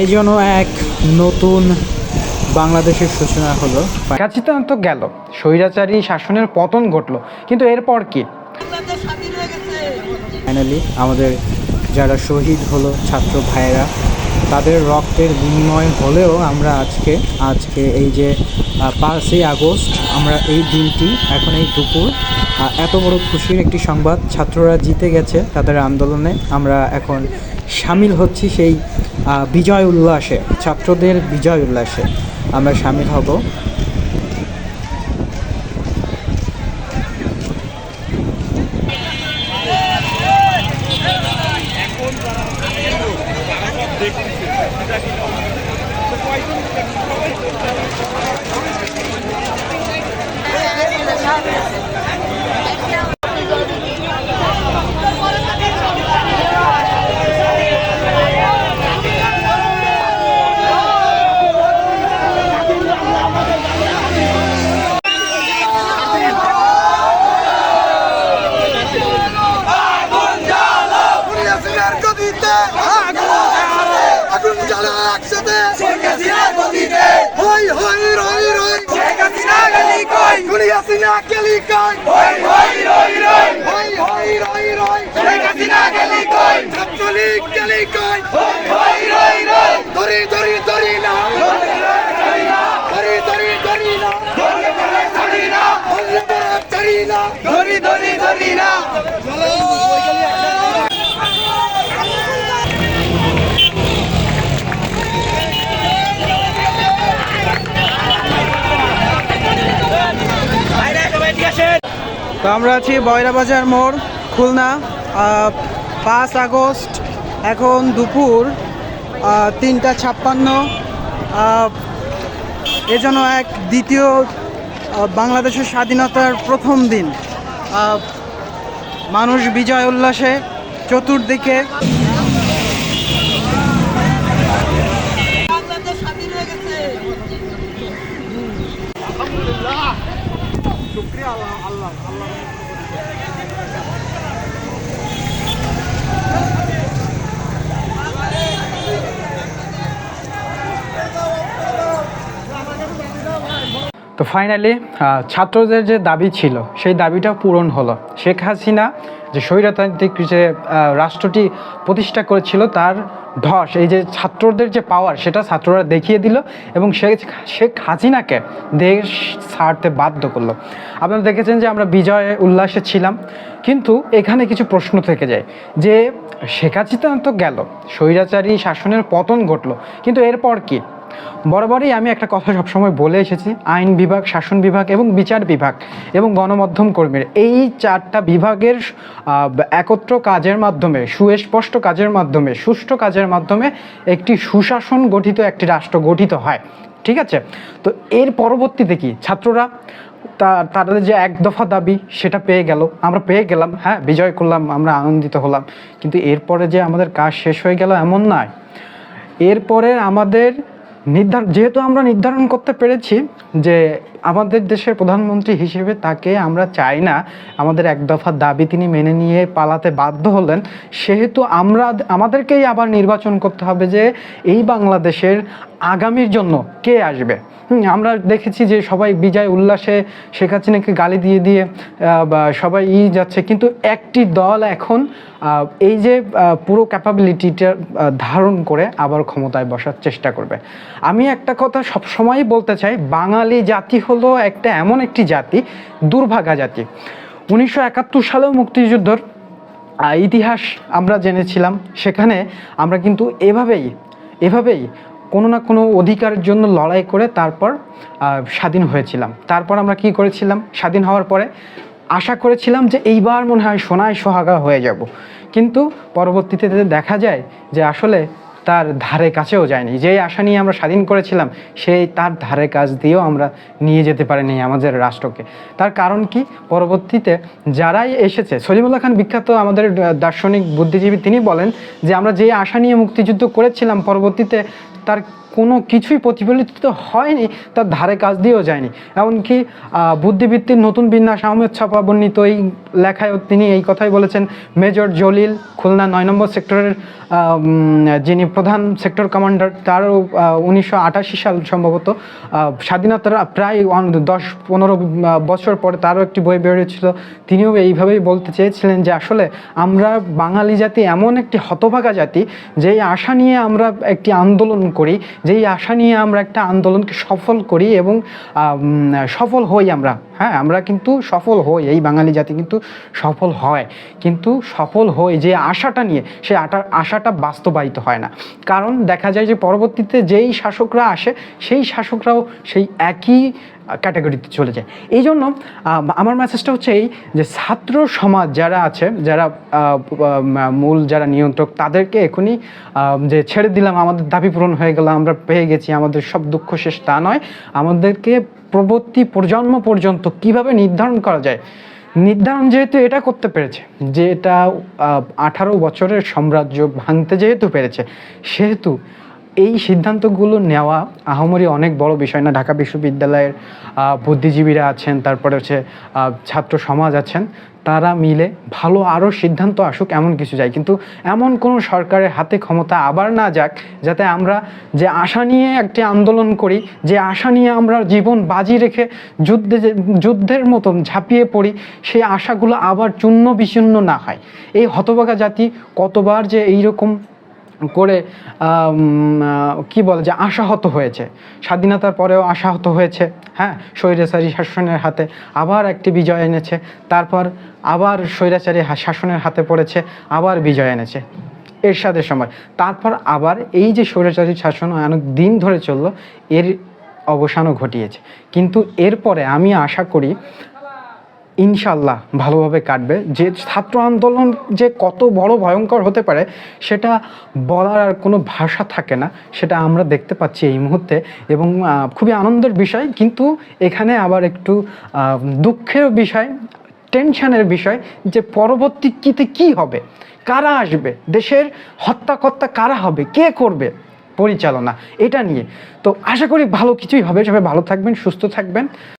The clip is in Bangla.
এই জন্য এক নতুন বাংলাদেশের সূচনা হলো। কাচিতান্ত তো গেল। স্বৈরাচারী শাসনের পতন ঘটলো। কিন্তু এরপর কি? ফাইনালি আমাদের যারা শহীদ হলো ছাত্র ভাইয়েরা তাদের রক্তের বিনিময় হলেও আমরা আজকে আজকে এই যে পাঁচই আগস্ট, আমরা এই দিনটি, এখন এই দুপুর এত বড় খুশির একটি সংবাদ, ছাত্ররা জিতে গেছে তাদের আন্দোলনে, আমরা এখন সামিল হচ্ছি সেই বিজয় উল্লাসে, ছাত্রদের বিজয় উল্লাসে, আমরা সামিল হব হাসিনার গদিতে আগুন জ্বালা একসাথে হই হই রই রই গুলি হাসিনা গেলি কই হই হই রই রই। ছাত্রলীগ গেলি কই ধরি ধরি ধরি না। ধরি ধরি ধরি না। ধরলে পড়া ধরি না। ধরি ধরি তো আমরা আছি বয়রাবাজার মোড়, খুলনা পাঁচ আগস্ট, এখন দুপুর তিনটা ছাপ্পান্ন। এজন্য এক দ্বিতীয় বাংলাদেশের স্বাধীনতার প্রথম দিন। মানুষ বিজয় উল্লাসে চতুর্দিকে বাংলাদেশ স্বাধীন হয়ে গেছে তো ফাইনালি ছাত্রদের যে দাবি ছিল, সেই দাবিটা পূরণ হলো। শেখ হাসিনা যে স্বৈরতান্ত্রিক যে রাষ্ট্রটি প্রতিষ্ঠা করেছিল, তার ধস, এই যে ছাত্রদের যে পাওয়ার সেটা ছাত্ররা দেখিয়ে দিল এবং শেখ হাসিনাকে দেশ ছাড়তে বাধ্য করল। আপনারা দেখেছেন যে আমরা বিজয় উল্লাসে ছিলাম, কিন্তু এখানে কিছু প্রশ্ন থেকে যায় যে শেখ হাসিনা তো গেল, স্বৈরাচারী শাসনের পতন ঘটলো, কিন্তু এরপর কি? বরাবরই আমি একটা কথা সবসময় বলে এসেছি, আইন বিভাগ, শাসন বিভাগ এবং বিচার বিভাগ এবং গণমাধ্যম কর্মীর। এই চারটা বিভাগের একত্র কাজের মাধ্যমে, সুস্পষ্ট কাজের মাধ্যমে, সুষ্ঠু কাজের মাধ্যমে একটি সুশাসন গঠিত একটি রাষ্ট্র গঠিত হয়। ঠিক আছে? তো এর পরবর্তীতে কি? ছাত্ররা তাদের যে এক দফা দাবি, সেটা পেয়ে গেল। আমরা পেয়ে গেলাম হ্যাঁ বিজয় করলাম, আমরা আনন্দিত হলাম। কিন্তু এরপরে যে আমাদের কাজ শেষ হয়ে গেল এমন নয়। এরপরে আমাদের নির্ধারণ যেহেতু আমরা নির্ধারণ করতে পেরেছি যে আমাদের দেশের প্রধানমন্ত্রী হিসেবে তাকে আমরা চাই না। আমাদের এক দফা দাবি তিনি মেনে নিয়ে পালাতে বাধ্য হলেন। সেহেতু আমরা আমাদেরকেই আবার নির্বাচন করতে হবে যে এই বাংলাদেশের আগামীর জন্য কে আসবে। আমরা দেখেছি যে সবাই বিজয় উল্লাসে শেখ হাসিনাকে গালি দিয়ে দিয়ে সবাই ই যাচ্ছে। কিন্তু একটি দল এখন এই যে পুরো ক্যাপাবিলিটিটা ধারণ করে আবার ক্ষমতায় বসার চেষ্টা করবে। আমি একটা কথা সবসময়ই বলতে চাই, বাঙালি জাতি হলো একটা এমন একটি জাতি, দুর্ভাগা জাতি। উনিশশো একাত্তর সালেও মুক্তিযুদ্ধর ইতিহাস আমরা জেনেছিলাম। সেখানে আমরা কিন্তু এভাবেই এভাবেই কোনো না কোনো অধিকারের জন্য লড়াই করে তারপর স্বাধীন হয়েছিলাম। তারপর আমরা কি করেছিলাম? স্বাধীন হওয়ার পরে আশা করেছিলাম যে এইবার মনে হয় সোনায় সোহাগা হয়ে যাব। কিন্তু পরবর্তীতে দেখা যায় যে আসলে তার ধারে কাছেও যায়নি। যেই আশা নিয়ে আমরা স্বাধীন করেছিলাম, সেই তার ধারে কাজ দিয়েও আমরা নিয়ে যেতে পারিনি আমাদের রাষ্ট্রকে। তার কারণ কি? পরবর্তীতে যারাই এসেছে, সলিমুল্লাহ খান বিখ্যাত আমাদের দার্শনিক বুদ্ধিজীবী তিনি বলেন যে আমরা যে আশা নিয়ে মুক্তিযুদ্ধ করেছিলাম, পরবর্তীতে তার কোনো কিছুই প্রতিফলিত হয়নি, তার ধারে কাজ দিয়েও যায়নি। এমনকি বুদ্ধিবৃত্তির নতুন বিন্যাস আহমেদ ছাপা বর্ণিত এই লেখায় তিনি এই কথাই বলেছেন, মেজর জলিল খুলনা নয় নম্বর সেক্টরের যিনি প্রধান সেক্টর কমান্ডার, তারও উনিশশো আটাশি সাল সম্ভবত স্বাধীনতার প্রায় দশ পনেরো বছর পরে তারও একটি বই বেরিয়েছিল। তিনিও এইভাবেই বলতে চেয়েছিলেন যে, আসলে আমরা বাঙালি জাতি এমন একটি হতভাগা জাতি, যেই আশা নিয়ে আমরা একটি আন্দোলন করি যেই আশা নিয়ে আমরা একটা আন্দোলনকে সফল করি এবং সফল হই আমরা হ্যাঁ আমরা কিন্তু সফল হই, এই বাঙালি জাতি কিন্তু সফল হয়। কিন্তু সফল হই যে আশাটা নিয়ে, সে আটার আশাটা বাস্তবায়িত হয় না। কারণ দেখা যায় যে পরবর্তীতে যেই শাসকরা আসে, সেই শাসকরাও সেই একই ক্যাটাগরিতে চলে যায়। এই জন্য আমার মেসেজটা হচ্ছে এই যে ছাত্র সমাজ যারা আছে, যারা মূল যারা নিয়ন্ত্রক, তাদেরকে এখনই যে ছেড়ে দিলাম, আমাদের দাবি পূরণ হয়ে গেল, আমরা পেয়ে গেছি, আমাদের সব দুঃখ শেষ তা নয়। আমাদেরকে প্রবর্তী প্রজন্ম পর্যন্ত কীভাবে নির্ধারণ করা যায়? নির্ধারণ যেহেতু এটা করতে পেরেছে, যে এটা আঠারো বছরের সাম্রাজ্য ভাঙতে যেহেতু পেরেছে, সেহেতু এই সিদ্ধান্তগুলো নেওয়া আহামরি অনেক বড় বিষয় না। ঢাকা বিশ্ববিদ্যালয়ের বুদ্ধিজীবীরা আছেন, তারপরে হচ্ছে ছাত্র সমাজ আছেন, তারা মিলে ভালো আরও সিদ্ধান্ত আসুক এমন কিছু যায় কিন্তু এমন কোনো সরকারের হাতে ক্ষমতা আবার না যাক, যাতে আমরা যে আশা নিয়ে একটি আন্দোলন করি, যে আশা নিয়ে আমরা জীবন বাজি রেখে যুদ্ধে যুদ্ধের মতন ঝাঁপিয়ে পড়ি, সেই আশাগুলো আবার চূর্ণ বিচূর্ণ না হয়। এই হতভাগা জাতি কতবার যে এইরকম করে কি বলে যে আশাহত হয়েছে। স্বাধীনতার পরেও আশাহত হয়েছে হ্যাঁ? স্বৈরাচারী শাসনের হাতে আবার একটি বিজয় এনেছে, তারপর আবার স্বৈরাচারী শাসনের হাতে পড়েছে, আবার বিজয় এনেছে। এরশাদের সময়। তারপর আবার এই যে স্বৈরাচারী শাসন অনেক দিন ধরে চলল, এর অবসানও ঘটিয়েছে। কিন্তু এরপরে আমি আশা করি ইনশাল্লাহ ভালোভাবে কাটবে। যে ছাত্র আন্দোলন যে কত বড় ভয়ঙ্কর হতে পারে, সেটা বলার আর কোনো ভাষা থাকে না, সেটা আমরা দেখতে পাচ্ছি এই মুহূর্তে এবং খুবই আনন্দের বিষয়। কিন্তু এখানে আবার একটু দুঃখের বিষয়, টেনশনের বিষয় যে পরবর্তীতে কি হবে, কারা আসবে, দেশের হত্যাকর্তা কারা হবে, কে করবে পরিচালনা, এটা নিয়ে। তো আশা করি ভালো কিছুই হবে। সবাই ভালো থাকবেন, সুস্থ থাকবেন।